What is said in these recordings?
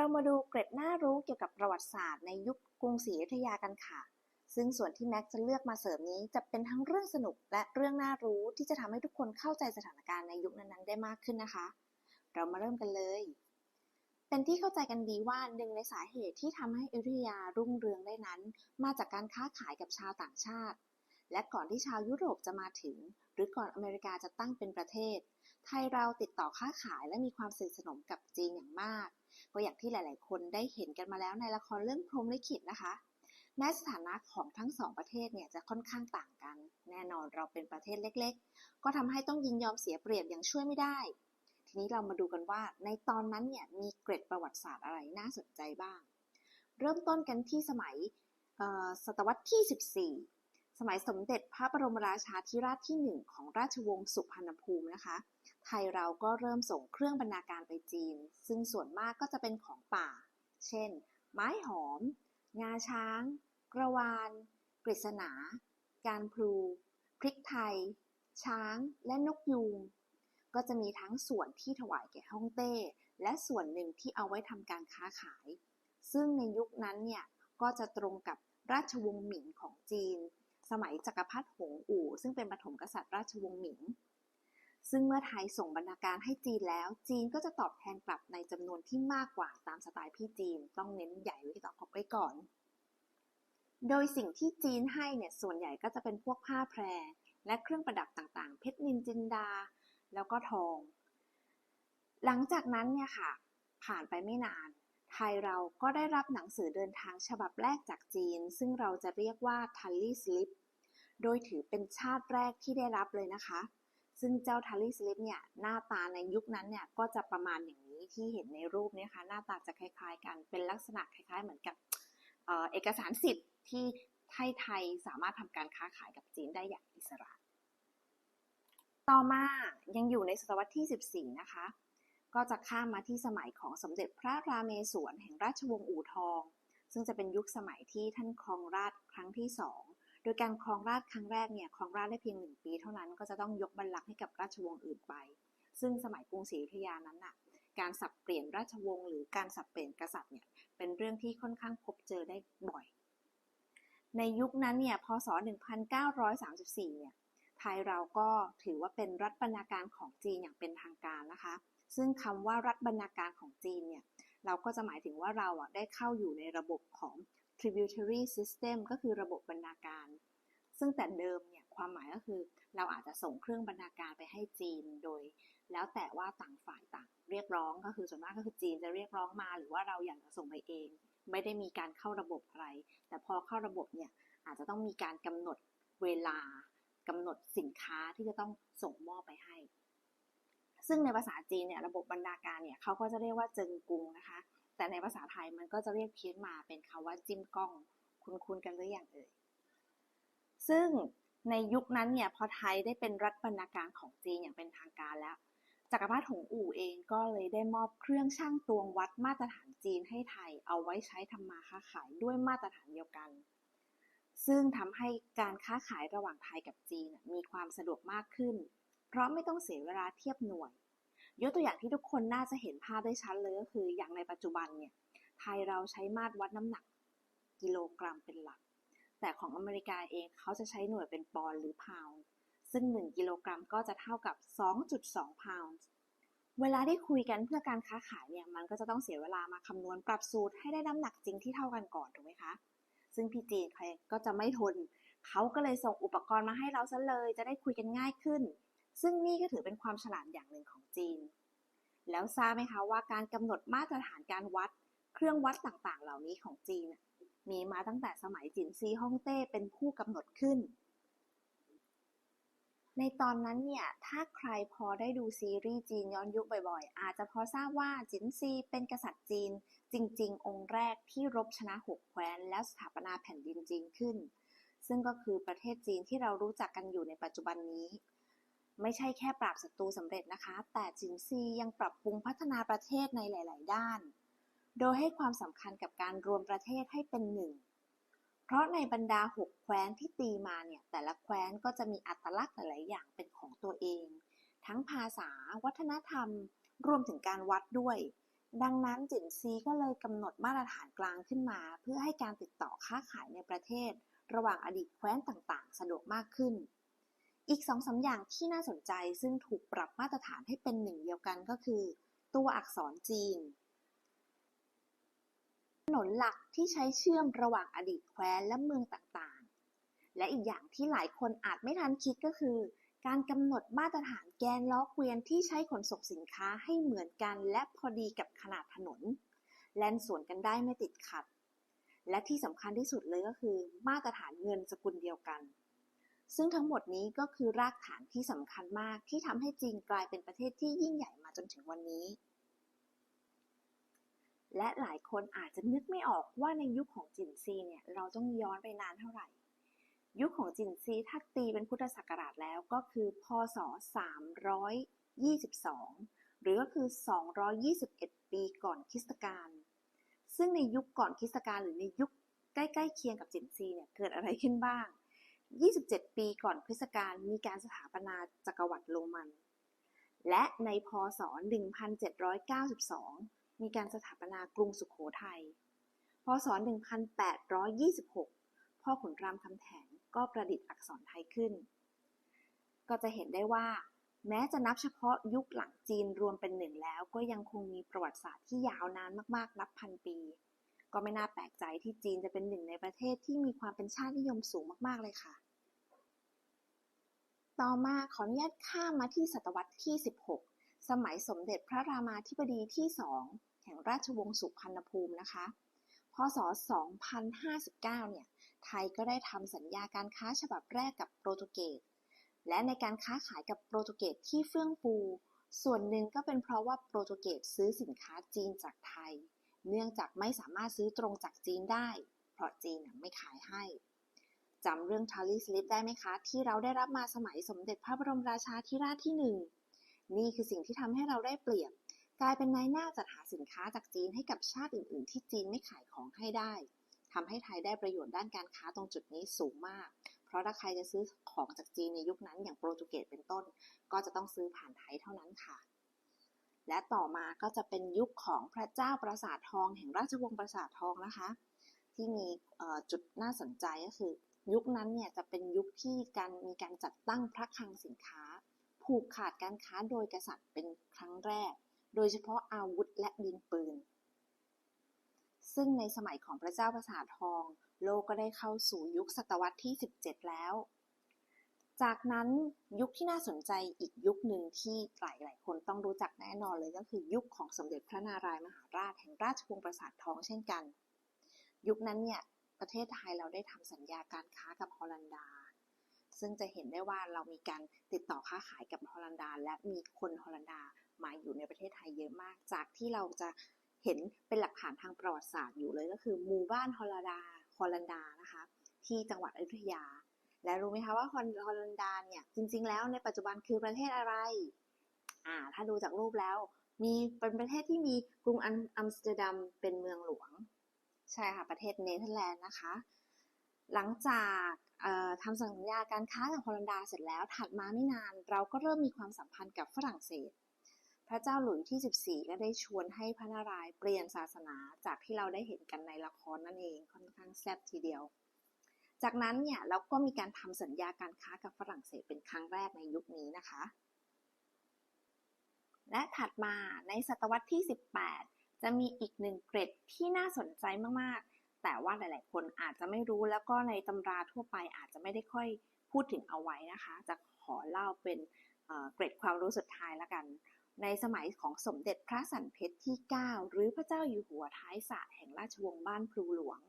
เรามาดูเกร็ดน่ารู้เกี่ยวกับประวัติศาสตร์ในยุคกรุงศรีอยุธยากันค่ะ ซึ่งส่วนที่แม็กจะเลือกมาเสริมนี้จะเป็นทั้งเรื่องสนุกและเรื่องน่ารู้ที่จะทำให้ทุกคนเข้าใจสถานการณ์ในยุคนั้นๆ ได้มากขึ้นนะคะ เรามาเริ่มกันเลย เป็นที่เข้าใจกันดีว่าหนึ่งในสาเหตุที่ทำให้อยุธยารุ่งเรืองได้นั้น มาจากการค้าขายกับชาวต่างชาติ และก่อนที่ชาวยุโรปจะมาถึง หรือก่อนอเมริกาจะตั้งเป็นประเทศ ไทยเราติดต่อค้าขายและมีความสนิทสนมกับจีนอย่างมาก ก็อย่างที่หลาย ๆ คนได้เห็นกันมาแล้วในละครเรื่องพรมลิขิตนะคะแม้สถานะของทั้งสองประเทศเนี่ยจะค่อนข้างต่างกัน แน่นอนเราเป็นประเทศเล็ก ๆ ก็ทำให้ต้องยินยอมเสียเปรียบอย่างช่วยไม่ได้ ทีนี้เรามาดูกันว่าในตอนนั้นเนี่ยมีเกร็ดประวัติศาสตร์อะไรน่าสนใจบ้าง เริ่มต้นกันที่สมัยศตวรรษที่ 14 สมัยสมเด็จพระบรมราชาธิราชที่หนึ่งของราชวงศ์สุพรรณภูมินะคะ ไทยเราก็เริ่มส่งเครื่องบรรณาการไปจีน ซึ่งส่วนมากก็จะเป็นของป่า เช่น ไม้หอม งาช้าง กระวาน กฤษณา การพลู พริกไทย ช้าง และนกยูง ก็จะมีทั้งส่วนที่ถวายแก่ฮ่องเต้ และส่วนหนึ่งที่เอาไว้ทำการค้าขาย ซึ่งในยุคนั้นเนี่ย ก็จะตรงกับราชวงศ์หมิงของจีน สมัยจักรพรรดิหงอู่ ซึ่งเป็นปฐมกษัตริย์ราชวงศ์หมิง ซึ่งเมื่อไทยส่งบรรณาการให้จีนแล้ว จีนก็จะตอบแทนกลับในจำนวนที่มากกว่าตามสไตล์พี่จีน ต้องเน้นใหญ่ไว้ต่อขอบไว้ก่อน โดยสิ่งที่จีนให้เนี่ยส่วนใหญ่ก็จะเป็นพวกผ้าแพร และเครื่องประดับต่างๆ เพชรนินจินดา แล้วก็ทอง หลังจากนั้นเนี่ยค่ะ ผ่านไปไม่นาน ทยเราก็ได้รับหนังสือเดินทางฉบับแรกจากจีน ซึ่งเราจะเรียกว่าทัลลี่สลิป โดยถือเป็นชาติแรกที่ได้รับเลยนะคะ ซึ่งเจ้าทัลลี่สลิปเนี่ยหน้าตาในยุคนั้นเนี่ยก็จะประมาณอย่างนี้ที่เห็นในรูปนี้ค่ะหน้าตาจะคล้ายๆ กันเป็นลักษณะคล้าย ๆ เหมือนกับเอเอกสารสิทธิ์ที่ให้ไทยสามารถทำการค้าขายกับจีนได้อย่างอิสระ ต่อมายังอยู่ในศตวรรษที่ 14 นะคะ ก็จะข้ามมาที่สมัยของสมเด็จพระราเมศวรแห่งราชวงศ์อู่ทอง ซึ่งจะเป็นยุคสมัยที่ท่านครองราชครั้งที่สองโดยการครองราชครั้งแรกเนี่ยครองราชได้เพียงหนึ่งปีเท่านั้นก็จะต้องยกบัลลังก์ให้กับราชวงศ์อื่นไป ซึ่งสมัยกรุงศรีอยุธยานั้นน่ะการสับเปลี่ยนราชวงศ์หรือการสับเปลี่ยนกษัตริย์เนี่ยเป็นเรื่องที่ค่อนข้างพบเจอได้บ่อย ในยุคนั้นเนี่ยพศ 1934 เนี่ย ไทยเราก็ถือว่าเป็นรัฐบรรณาการของจีนอย่างเป็นทางการนะคะ ซึ่งคำว่ารัฐบรรณาการของจีนเนี่ย เราก็จะหมายถึงว่าเราอะได้เข้าอยู่ในระบบของ tributary system ก็คือระบบบรรณาการ ซึ่งแต่เดิมเนี่ยความหมายก็คือเราอาจจะส่งเครื่องบรรณาการไปให้จีนโดย แล้วแต่ว่าต่างฝ่ายต่างเรียกร้องก็คือส่วนมากก็คือจีนจะเรียกร้องมาหรือว่าเราอยากจะส่งไปเอง ไม่ได้มีการเข้าระบบอะไร แต่พอเข้าระบบเนี่ยอาจจะต้องมีการกำหนดเวลา กำหนดสินค้าที่จะต้องส่งมอบไปให้ ซึ่งในภาษาจีนเนี่ยระบบบรรณาการเนี่ยเขาก็จะเรียกว่าเจิงกุงนะคะ แต่ในภาษาไทยมันก็จะเรียกเพี้ยนมาเป็นคาว่าจิ้มกล้อง คุ้นๆกันหรืออย่างเอ่ยซึ่งในยุคนั้นเนี่ยพอไทยได้เป็นรัฐบรรณาการของจีนอย่างเป็นทางการแล้วจักรพรรดิหงอู่เองก็เลยได้มอบเครื่องช่างตวงวัดมาตรฐานจีนให้ไทยเอาไว้ใช้ทำมาค้าขายด้วยมาตรฐานเดียวกัน ซึ่งทำให้การค้าขายระหว่างไทยกับจีนมีความสะดวกมากขึ้น เพราะไม่ต้องเสียเวลาเทียบหน่วย ยกตัวอย่างที่ทุกคนน่าจะเห็นภาพได้ชัดเลยก็คือ อย่างในปัจจุบันเนี่ยไทยเราใช้มาตรวัดน้ำหนักกิโลกรัมเป็นหลัก แต่ของอเมริกาเองเขาจะใช้หน่วยเป็นปอนด์หรือพาวน์ซึ่ง 1 กิโลกรัมก็จะเท่ากับ 2.2 พาวน์เวลาที่คุยกันเพื่อการค้าขายเนี่ยมันก็จะต้องเสียเวลามาคำนวณปรับสูตรให้ได้น้ำหนักจริงที่เท่ากันก่อนถูกไหมคะ ซึ่งพี่จีนเขาก็จะไม่ทน เขาก็เลยส่งอุปกรณ์มาให้เราซะเลย จะได้คุยกันง่ายขึ้น ซึ่งนี่ก็ถือเป็นความฉลาดอย่างหนึ่งของจีน แล้วทราบไหมคะว่าการกำหนดมาตรฐานการวัด เครื่องวัดต่างๆ เหล่านี้ของจีน มีมาตั้งแต่สมัยจินซีฮ่องเต้เป็นผู้กำหนดขึ้น ในตอนนั้นเนี่ย ถ้าใครพอได้ดูซีรีส์จีนย้อนยุคบ่อยๆ อาจจะพอทราบว่าจินซีเป็นกษัตริย์จีน จริง ๆ องค์แรกที่รบชนะหกแคว้น แล้วสถาปนาแผ่นดินจีนขึ้น ซึ่งก็คือประเทศจีนที่เรารู้จักกันอยู่ในปัจจุบันนี้ ไม่ใช่แค่ปราบศัตรูสำเร็จนะคะ แต่จินซียังปรับปรุงพัฒนาประเทศในหลาย ๆ ด้าน โดยให้ความสำคัญกับการรวมประเทศให้เป็นหนึ่ง เพราะในบรรดาหกแคว้นที่ตีมาเนี่ย แต่ละแคว้นก็จะมีอัตลักษณ์หลาย ๆ อย่างเป็นของตัวเอง ทั้งภาษา วัฒนธรรม รวมถึงการวัดด้วย ดังนั้นจินซีก็เลยกำหนดมาตรฐานกลางขึ้นมา เพื่อให้การติดต่อค้าขายในประเทศ ระหว่างอดีตแคว้นต่าง ๆ สะดวกมากขึ้น อีกสองสาอย่างที่น่าสนใจซึ่งถูกปรับมาตรฐานให้เป็นหนึ่งเดียวกันก็คือ ตัวอักษรจีน ถนนหลักที่ใช้เชื่อมระหว่างอดีตแคว้นและเมืองต่าง ๆ และอีกอย่างที่หลายคนอาจไม่ทันคิดก็คือ การกำหนดมาตรฐานแกนล้อเกวียนที่ใช้ขนส่งสินค้าให้เหมือนกัน และพอดีกับขนาดถนน แล่นสวนกันได้ไม่ติดขัด และที่สำคัญที่สุดเลยก็คือ มาตรฐานเงินสกุลเดียวกัน ซึ่งทั้งหมดนี้ก็คือรากฐานที่สำคัญมากที่ทำให้จีนกลายเป็นประเทศที่ยิ่งใหญ่มาจนถึงวันนี้ และหลายคนอาจจะนึกไม่ออกว่าในยุคของจินซีเนี่ยเราต้องย้อนไปนานเท่าไหร่ ยุคของจินซีถ้าตีเป็นพุทธศักราชแล้วก็คือพศ 322 หรือก็คือ 221 ปีก่อนคริสตกาลซึ่งในยุคก่อนคริสตกาลหรือในยุคใกล้ๆเคียงกับจินซีเนี่ยเกิดอะไรขึ้นบ้าง 27 ปีก่อนคริสตกาลมีการสถาปนาจักรวรรดิโรมัน และในพศ 1792 มีการสถาปนากรุงสุขโขทัย พศ 1826 พ่อขุนรามคำแหงก็ประดิษฐ์อักษรไทยขึ้น ก็จะเห็นได้ว่า แม้จะนับเฉพาะยุคหลังจีนรวมเป็นหนึ่งแล้ว ก็ยังคงมีประวัติศาสตร์ที่ยาวนานมากๆ นับพันปี ก็ไม่น่าแปลกใจที่จีนจะเป็นหนึ่งในประเทศที่มีความเป็นชาตินิยมสูงมากๆเลยค่ะ ต่อมาขออนุญาตข้ามมาที่ศตวรรษที่ 16 สมัยสมเด็จพระรามาธิบดีที่สองแห่งราชวงศ์สุพรรณภูมินะคะ พศ 2059 เนี่ย ไทยก็ได้ทำสัญญาการค้าฉบับแรกกับโปรตุเกส และในการค้าขายกับโปรตุเกสที่เฟื่องฟู ส่วนหนึ่งก็เป็นเพราะว่าโปรตุเกสซื้อสินค้าจีนจากไทย เนื่องจากไม่สามารถซื้อตรงจากจีนได้ เพราะจีนไม่ขายให้จำเรื่องทาริสลิปได้ไหมคะ ที่เราได้รับมาสมัยสมเด็จพระบรมราชาธิราชที่หนึ่ง นี่คือสิ่งที่ทำให้เราได้เปรียบ กลายเป็นนายหน้าจัดหาสินค้าจากจีนให้กับชาติอื่น ๆ ที่จีนไม่ขายของให้ได้ทำให้ไทยได้ประโยชน์ด้านการค้าตรงจุดนี้สูงมาก เพราะถ้าใครจะซื้อของจากจีนในยุคนั้นอย่างโปรตุเกสเป็นต้น ก็จะต้องซื้อผ่านไทยเท่านั้นค่ะ และต่อมาก็จะเป็นยุคของพระเจ้าปราสาททองแห่งราชวงศ์ปราสาททองนะคะ ที่มีจุดน่าสนใจก็คือ ยุคนั้นเนี่ยจะเป็นยุคที่การมีการจัดตั้งพระคลังสินค้า ผูกขาดการค้าโดยกษัตริย์เป็นครั้งแรก โดยเฉพาะอาวุธและดินปืน ซึ่งในสมัยของพระเจ้าปราสาททอง โลกก็ได้เข้าสู่ยุคศตวรรษที่ 17 แล้ว จากนั้นยุคที่น่าสนใจอีกยุคหนึ่งที่หลายหลายคนต้องรู้จักแน่นอนเลยก็คือยุคของสมเด็จพระนารายมหาราชแห่งราชวงศ์ปราสาททองเช่นกัน ยุคนั้นเนี่ยประเทศไทยเราได้ทำสัญญาการค้ากับฮอลันดา ซึ่งจะเห็นได้ว่าเรามีการติดต่อค้าขายกับฮอลันดา และมีคนฮอลันดามาอยู่ในประเทศไทยเยอะมาก จากที่เราจะเห็นเป็นหลักฐานทางประวัติศาสตร์อยู่เลยก็คือหมู่บ้านฮอลันดาฮอลันดานะคะที่จังหวัดอยุธยา และรู้ไหมคะว่าฮอลันดาเนี่ยจริง ๆ แล้วในปัจจุบันคือประเทศอะไรอ่าถ้าดูจากรูปแล้ว มีเป็นประเทศที่มีกรุงอัมสเตอร์ดัมเป็นเมืองหลวง ใช่ค่ะประเทศเนเธอร์แลนด์นะคะ หลังจาก ทำสัญญาการค้ากับฮอลันดาเสร็จแล้ว ถัดมาไม่นาน เราก็เริ่มมีความสัมพันธ์กับฝรั่งเศส พระเจ้าหลุยที่ 14 ก็ได้ชวนให้พระนารายณ์เปลี่ยนศาสนาจากที่เราได้เห็นกันในละครนั่นเองค่อนข้างแซ่บทีเดียว จากนั้นเนี่ยเราก็มีการทำสัญญาการค้ากับฝรั่งเศสเป็นครั้งแรกในยุคนี้นะคะ และถัดมาในศตวรรษที่ 18 จะมีอีกหนึ่งเกร็ดที่น่าสนใจมากๆ แต่ว่าหลาย ๆ คนอาจจะไม่รู้แล้วก็ในตำราทั่วไปอาจจะไม่ได้ค่อยพูดถึงเอาไว้นะคะ จะขอเล่าเป็นเกร็ดความรู้สุดท้ายละกัน ในสมัยของสมเด็จพระสันเพชรที่ 9 หรือพระเจ้าอยู่หัวท้ายสระแห่งราชวงศ์บ้านพลูหลวง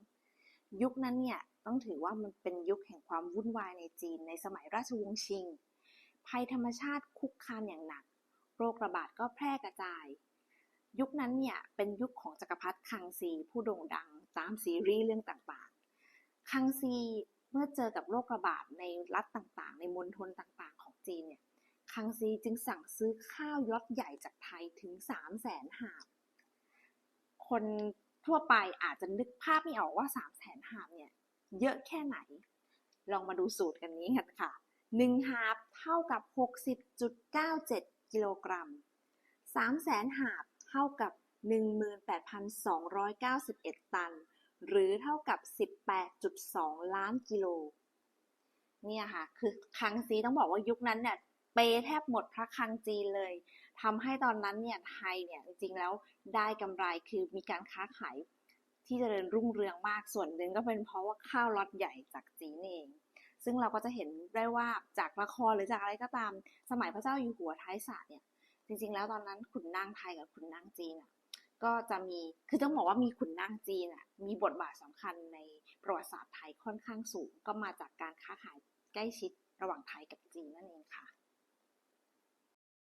ยุคนั้นเนี่ยต้องถือว่ามันเป็นยุคแห่งความวุ่นวายในจีน ในสมัยราชวงศ์ชิง ภัยธรรมชาติคุกคามอย่างหนัก โรคระบาดก็แพร่กระจาย ยุคนั้นเนี่ยเป็นยุคของจักรพรรดิคังซีผู้โด่งดังตามซีรีส์เรื่องต่างๆ คังซีเมื่อเจอกับโรคระบาดในรัฐต่างๆ ในมณฑลต่างๆ ของจีนเนี่ย คังซีจึงสั่งซื้อข้าวยอดใหญ่จากไทยถึง3 0 0แสนหาบ คนทั่วไปอาจจะนึกภาพไม่ออกว่า3 0 0แสนหาบเนี่ยเยอะแค่ไหน ลองมาดูสูตรกันนี้กันค่ะ1หาบเท่ากับ 60.97 กิโลกรัม3แสนหาบ เท่ากับ 18,291 ตัน หรือเท่ากับ 18.2 ล้านกิโล เนี่ยค่ะ คือคลังซีต้องบอกว่ายุคนั้นเนี่ยเปแทบหมดพระคลังจีนเลยทำให้ตอนนั้นเนี่ยไทยเนี่ยจริงๆแล้วได้กำไรคือมีการค้าขายที่เจริญรุ่งเรืองมากส่วนหนึ่งก็เป็นเพราะว่าข้าวล็อตใหญ่จากจีนเอง ซึ่งเราก็จะเห็นได้ว่าจากละครหรือจากอะไรก็ตาม สมัยพระเจ้าอยู่หัวท้ายศาสตร์เนี่ย จริงๆ แล้วตอนนั้นขุนนางไทยกับขุนนางจีนอะก็จะมีคือต้องบอกว่ามีขุนนางจีนอะมีบทบาทสำคัญในประวัติศาสตร์ไทยค่อนข้างสูง ก็มาจากการค้าขายใกล้ชิดระหว่างไทยกับจีนนั่นเองค่ะ